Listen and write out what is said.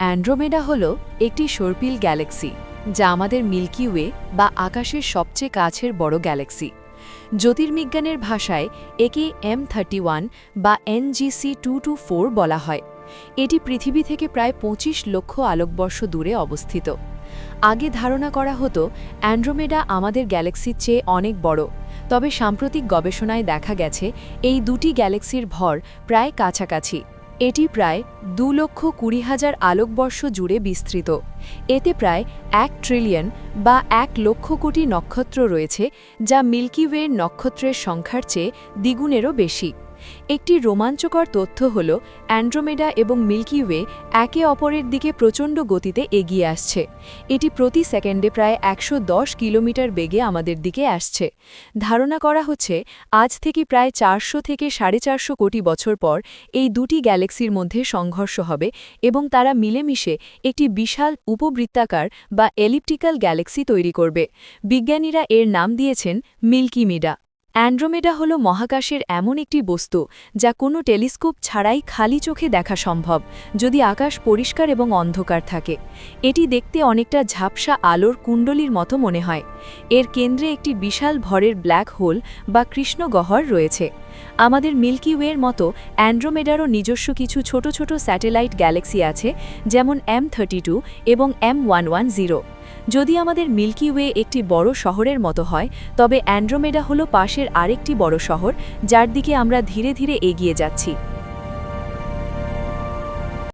Andromeda হল একটি সর্পিল Galaxy, যা আমাদের মিল্কি ওয়ে বা আকাশের সবচেয়ে কাছের বড় গ্যালাক্সি। জ্যোতির্বিজ্ঞানের ভাষায় একে এম থার্টি বা এনজিসি টু টু ফোর বলা হয়। এটি পৃথিবী থেকে প্রায় পঁচিশ লক্ষ আলোকবর্ষ দূরে অবস্থিত। আগে ধারণা করা হতো, অ্যান্ড্রোমেডা আমাদের গ্যালাক্সির চেয়ে অনেক বড়। তবে সাম্প্রতিক গবেষণায় দেখা গেছে, এই দুটি গ্যালাক্সির ভর প্রায় কাছাকাছি। এটি প্রায় দু লক্ষ কুড়ি হাজার আলোকবর্ষ জুড়ে বিস্তৃত। এতে প্রায় এক ট্রিলিয়ন বা এক লক্ষ কোটি নক্ষত্র রয়েছে, যা মিল্কিওয়ের নক্ষত্রের সংখ্যার চেয়ে দ্বিগুণেরও বেশি। একটি রোমাঞ্চকর তথ্য হল, অ্যান্ড্রোমেডা এবং মিল্কি ওয়ে একে অপরের দিকে প্রচণ্ড গতিতে এগিয়ে আসছে। এটি প্রতি সেকেন্ডে প্রায় একশো দশ কিলোমিটার বেগে আমাদের দিকে আসছে। ধারণা করা হচ্ছে, আজ থেকে প্রায় চারশো থেকে সাড়ে চারশো কোটি বছর পর এই দুটি গ্যালাক্সির মধ্যে সংঘর্ষ হবে এবং তারা মিলেমিশে একটি বিশাল উপবৃত্তাকার বা এলিপ্টিক্যাল গ্যালাক্সি তৈরি করবে। বিজ্ঞানীরা এর নাম দিয়েছেন মিল্কি মিডা। অ্যান্ড্রোমেডা হল মহাকাশের এমন একটি বস্তু যা কোনো টেলিস্কোপ ছাড়াই খালি চোখে দেখা সম্ভব, যদি আকাশ পরিষ্কার এবং অন্ধকার থাকে। এটি দেখতে অনেকটা ঝাপসা আলোর কুণ্ডলীর মতো মনে হয়। এর কেন্দ্রে একটি বিশাল ভরের ব্ল্যাক হোল বা কৃষ্ণগহ্বর রয়েছে। আমাদের মিল্কি ওয়ের মতো অ্যান্ড্রোমেডারও নিজস্ব কিছু ছোট ছোট স্যাটেলাইট গ্যালাক্সি আছে, যেমন এম থার্টি এবং এম ওয়ান ওয়ান জিরো। যদি আমাদের মিল্কি ওয়ে একটি বড় শহরের মতো হয়, তবে অ্যান্ড্রোমেডা হলো পাশের আরেকটি বড় শহর, যার দিকে আমরা ধীরে ধীরে এগিয়ে যাচ্ছি।